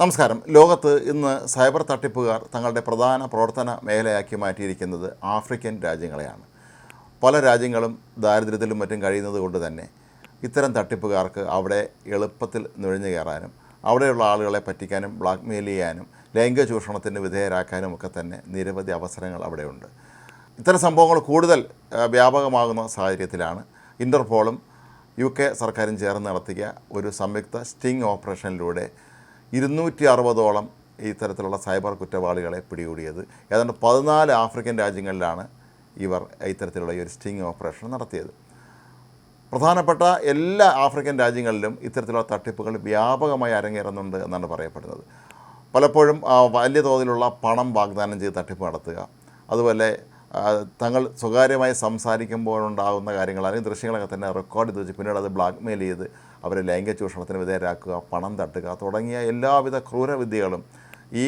നമസ്കാരം. ലോകത്ത് ഇന്ന് സൈബർ തട്ടിപ്പുകാർ തങ്ങളുടെ പ്രധാന പ്രവർത്തന മേഖലയാക്കി മാറ്റിയിരിക്കുന്നത് ആഫ്രിക്കൻ രാജ്യങ്ങളെയാണ്. പല രാജ്യങ്ങളും ദാരിദ്ര്യത്തിലും മറ്റും കഴിയുന്നത് കൊണ്ട് തന്നെ ഇത്തരം തട്ടിപ്പുകാർക്ക് അവിടെ എളുപ്പത്തിൽ നുഴഞ്ഞു കയറാനും അവിടെയുള്ള ആളുകളെ പറ്റിക്കാനും ബ്ലാക്ക്മെയിൽ ചെയ്യാനും ലൈംഗിക ചൂഷണത്തിന് വിധേയരാക്കാനും ഒക്കെ തന്നെ നിരവധി അവസരങ്ങൾ അവിടെയുണ്ട്. ഇത്തരം സംഭവങ്ങൾ കൂടുതൽ വ്യാപകമാകുന്ന സാഹചര്യത്തിലാണ് ഇന്റർപോളും യു കെ സർക്കാരും ചേർന്ന് നടത്തിയ ഒരു സംയുക്ത സ്റ്റിംഗ് ഓപ്പറേഷനിലൂടെ ഇരുന്നൂറ്റി അറുപതോളം ഇത്തരത്തിലുള്ള സൈബർ കുറ്റവാളികളെ പിടികൂടിയത്. ഏതാണ്ട് പതിനാല് ആഫ്രിക്കൻ രാജ്യങ്ങളിലാണ് ഇവർ ഇത്തരത്തിലുള്ള ഈ ഒരു സ്റ്റിങ് ഓപ്പറേഷൻ നടത്തിയത്. പ്രധാനപ്പെട്ട എല്ലാ ആഫ്രിക്കൻ രാജ്യങ്ങളിലും ഇത്തരത്തിലുള്ള തട്ടിപ്പുകൾ വ്യാപകമായി അരങ്ങേറുന്നുണ്ട് എന്നാണ് പറയപ്പെടുന്നത്. പലപ്പോഴും വലിയ തോതിലുള്ള പണം വാഗ്ദാനം ചെയ്ത് തട്ടിപ്പ് നടത്തുക അതുപോലെ തങ്ങൾ സ്വകാര്യമായി സംസാരിക്കുമ്പോഴുണ്ടാകുന്ന കാര്യങ്ങൾ അല്ലെങ്കിൽ ദൃശ്യങ്ങളൊക്കെ തന്നെ റെക്കോർഡ് ചെയ്ത് വെച്ച് പിന്നീട് അത് ബ്ലാക്ക്മെയിൽ ചെയ്ത് അവരെ ലൈംഗിക ചൂഷണത്തിന് വിധേയരാക്കുക പണം തട്ടുക തുടങ്ങിയ എല്ലാവിധ ക്രൂരവിദ്യകളും ഈ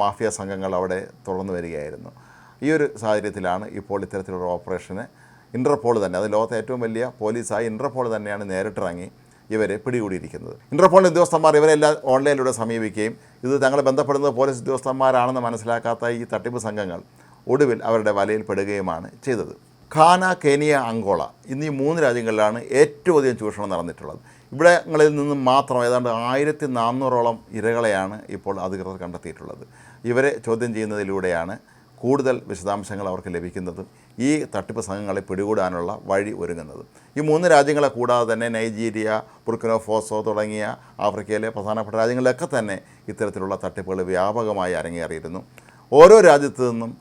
മാഫിയ സംഘങ്ങൾ അവിടെ തുടർന്നു വരികയായിരുന്നു. ഈ ഒരു സാഹചര്യത്തിലാണ് ഇപ്പോൾ ഇത്തരത്തിലുള്ള ഓപ്പറേഷന് ഇന്റർപോൾ തന്നെ അത് ലോകത്തെ ഏറ്റവും വലിയ പോലീസായി ഇന്റർപോൾ തന്നെയാണ് നേരിട്ടിറങ്ങി ഇവരെ പിടികൂടിയിരിക്കുന്നത്. ഇന്റർപോളിന്റെ ഉദ്യോഗസ്ഥന്മാർ ഇവരെല്ലാം ഓൺലൈനിലൂടെ സമീപിക്കുകയും ഇത് തങ്ങളെ ബന്ധപ്പെടുന്നത് പോലീസ് ഉദ്യോഗസ്ഥന്മാരാണെന്ന് മനസ്സിലാക്കാത്ത ഈ തട്ടിപ്പ് സംഘങ്ങൾ ഒടുവിൽ അവരുടെ വലയിൽ പെടുകയുമാണ് ചെയ്തത്. ഖാന കെനിയ അങ്കോള എന്നീ മൂന്ന് രാജ്യങ്ങളിലാണ് ഏറ്റവും അധികം ചൂഷണം നടന്നിട്ടുള്ളത്. ഇവിടങ്ങളിൽ നിന്നും മാത്രം ഏതാണ്ട് ആയിരത്തി നാനൂറോളം ഇരകളെയാണ് ഇപ്പോൾ അധികൃതർ കണ്ടെത്തിയിട്ടുള്ളത്. ഇവരെ ചോദ്യം ചെയ്യുന്നതിലൂടെയാണ് കൂടുതൽ വിശദാംശങ്ങൾ അവർക്ക് ലഭിക്കുന്നതും. ഈ തട്ടിപ്പ് സംഘങ്ങളെ പിടികൂടാനുള്ള വഴി ഒരുങ്ങുന്നത്. ഈ മൂന്ന് രാജ്യങ്ങളെ കൂടാതെ തന്നെ നൈജീരിയ ബുർക്കിനോ ഫോസോ തുടങ്ങിയ ആഫ്രിക്കയിലെ പ്രധാനപ്പെട്ട രാജ്യങ്ങളിലൊക്കെ തന്നെ ഇത്തരത്തിലുള്ള തട്ടിപ്പുകൾ വ്യാപകമായി അരങ്ങേറിയിരുന്നു. ഓരോ രാജ്യത്തു നിന്നും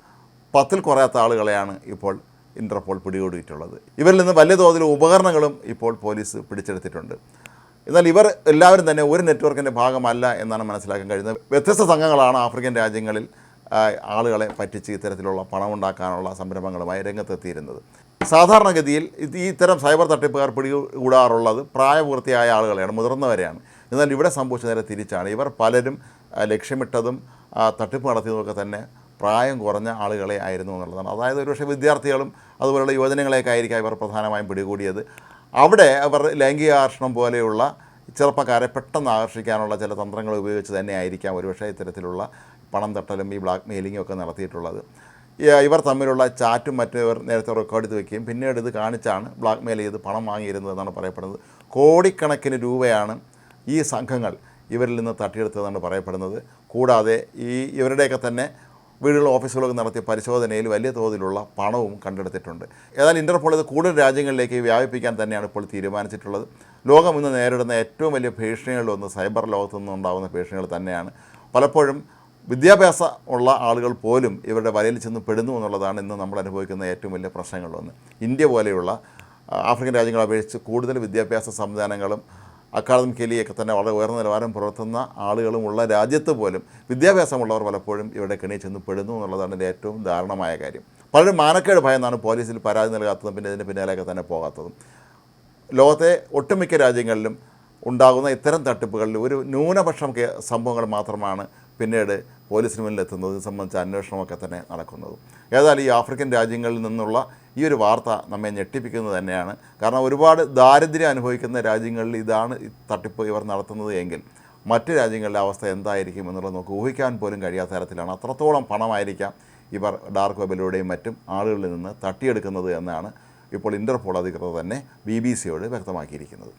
പത്തിൽ കുറയാത്ത ആളുകളെയാണ് ഇപ്പോൾ ഇന്റർപോൾ പിടികൂടിയിട്ടുള്ളത്. ഇവരിൽ നിന്ന് വലിയ തോതിൽ ഉപകരണങ്ങളും ഇപ്പോൾ പോലീസ് പിടിച്ചെടുത്തിട്ടുണ്ട്. എന്നാൽ ഇവർ എല്ലാവരും തന്നെ ഒരു നെറ്റ്വർക്കിന്റെ ഭാഗമല്ല എന്നാണ് മനസ്സിലാക്കാൻ കഴിയുന്നത്. വ്യത്യസ്ത സംഘങ്ങളാണ് ആഫ്രിക്കൻ രാജ്യങ്ങളിൽ ആളുകളെ പറ്റിച്ച് ഇത്തരത്തിലുള്ള പണമുണ്ടാക്കാനുള്ള സംരംഭങ്ങളുമായി രംഗത്തെത്തിയിരുന്നത്. സാധാരണഗതിയിൽ ഈ ഇത്തരം സൈബർ തട്ടിപ്പുകാർ പിടികൂടാറുള്ളത് പ്രായപൂർത്തിയായ ആളുകളെയാണ് മുതിർന്നവരെയാണ്. എന്നാൽ ഇവിടെ സംഭവിച്ച നേരെ തിരിച്ചാണ്. ഇവർ പലരും ലക്ഷ്യമിട്ടതും തട്ടിപ്പ് നടത്തിയതുമൊക്കെ തന്നെ പ്രായം കുറഞ്ഞ ആളുകളെ ആയിരുന്നു എന്നുള്ളതാണ്. അതായത് ഒരുപക്ഷെ വിദ്യാർത്ഥികളും അതുപോലെയുള്ള യുവജനങ്ങളെയൊക്കെ ആയിരിക്കും ഇവർ പ്രധാനമായും പിടികൂടിയത്. അവിടെ അവർ ലൈംഗികാകർഷണം പോലെയുള്ള ചെറുപ്പക്കാരെ പെട്ടെന്ന് ആകർഷിക്കാനുള്ള ചില തന്ത്രങ്ങൾ ഉപയോഗിച്ച് തന്നെ ആയിരിക്കാം ഒരുപക്ഷെ ഇത്തരത്തിലുള്ള പണം തട്ടലും ഈ ബ്ലാക്ക് മെയിലിങ്ങും ഒക്കെ നടത്തിയിട്ടുള്ളത്. ഇവർ തമ്മിലുള്ള ചാറ്റും മറ്റും ഇവർ നേരത്തെ റെക്കോർഡ് ചെയ്ത് വെക്കുകയും പിന്നീട് ഇത് കാണിച്ചാണ് ബ്ലാക്ക് മെയിൽ ചെയ്ത് പണം വാങ്ങിയിരുന്നതെന്നാണ് പറയപ്പെടുന്നത്. കോടിക്കണക്കിന് രൂപയാണ് ഈ സംഘങ്ങൾ ഇവരിൽ നിന്ന് തട്ടിയെടുത്തതെന്നാണ് പറയപ്പെടുന്നത്. കൂടാതെ ഈ ഇവരുടെയൊക്കെ തന്നെ വീടുകളും ഓഫീസുകളൊക്കെ നടത്തിയ പരിശോധനയിൽ വലിയ തോതിലുള്ള പണവും കണ്ടെടുത്തിട്ടുണ്ട്. ഏതായാലും ഇന്റർപോൾ ഇത് കൂടുതൽ രാജ്യങ്ങളിലേക്ക് വ്യാപിപ്പിക്കാൻ തന്നെയാണ് ഇപ്പോൾ തീരുമാനിച്ചിട്ടുള്ളത്. ലോകം ഇന്ന് നേരിടുന്ന ഏറ്റവും വലിയ ഭീഷണികളിലൊന്ന് സൈബർ ലോകത്തു നിന്നുണ്ടാകുന്ന ഭീഷണികൾ തന്നെയാണ്. പലപ്പോഴും വിദ്യാഭ്യാസം ഉള്ള ആളുകൾ പോലും ഇവരുടെ വലയിൽ ചെന്ന് പെടുന്നു എന്നുള്ളതാണ് ഇന്ന് നമ്മൾ അനുഭവിക്കുന്ന ഏറ്റവും വലിയ പ്രശ്നങ്ങളിലൊന്ന്. ഇന്ത്യ പോലെയുള്ള ആഫ്രിക്കൻ രാജ്യങ്ങളെ അപേക്ഷിച്ച് കൂടുതൽ വിദ്യാഭ്യാസ സംവിധാനങ്ങളും അക്കാദമിക്കലിയൊക്കെ തന്നെ വളരെ ഉയർന്ന നിലവാരം പുലർത്തുന്ന ആളുകളുമുള്ള രാജ്യത്ത് പോലും വിദ്യാഭ്യാസമുള്ളവർ പലപ്പോഴും ഇവിടെ കെണി ചെന്ന് പെടുന്നു എന്നുള്ളതാണ് ഇതിന്റെ ഏറ്റവും ദാരുണമായ കാര്യം. പലരും മാനക്കേട് ഭയന്നാണ് പോലീസിൽ പരാതി നൽകാത്തതും പിന്നെ ഇതിന്റെ പിന്നാലെയൊക്കെ തന്നെ പോകാത്തതും. ലോകത്തെ ഒട്ടുമിക്ക രാജ്യങ്ങളിലും ഉണ്ടാകുന്ന ഇത്തരം തട്ടിപ്പുകളിൽ ഒരു ന്യൂനപക്ഷം സംഭവങ്ങൾ മാത്രമാണ് പിന്നീട് പോലീസിന് മുന്നിൽ എത്തുന്നത് സംബന്ധിച്ച അന്വേഷണമൊക്കെ തന്നെ നടക്കുന്നത്. ഏതായാലും ഈ ആഫ്രിക്കൻ രാജ്യങ്ങളിൽ നിന്നുള്ള ഈ ഒരു വാർത്ത നമ്മെ ഞെട്ടിപ്പിക്കുന്നത് തന്നെയാണ്. കാരണം ഒരുപാട് ദാരിദ്ര്യം അനുഭവിക്കുന്ന രാജ്യങ്ങളിൽ ഇതാണ് തട്ടിപ്പ് ഇവർ നടത്തുന്നത് എങ്കിൽ മറ്റ് രാജ്യങ്ങളിലെ അവസ്ഥ എന്തായിരിക്കും എന്നുള്ളത് നമുക്ക് ഊഹിക്കാൻ പോലും കഴിയാത്ത തരത്തിലാണ്. അത്രത്തോളം പണമായിരിക്കാം ഇവർ ഡാർക്ക് വെബിലൂടെയും മറ്റും ആളുകളിൽ നിന്ന് തട്ടിയെടുക്കുന്നത് എന്നാണ് ഇപ്പോൾ ഇന്റർപോൾ അധികൃതർ തന്നെ ബി ബി സിയോട് വ്യക്തമാക്കിയിരിക്കുന്നത്.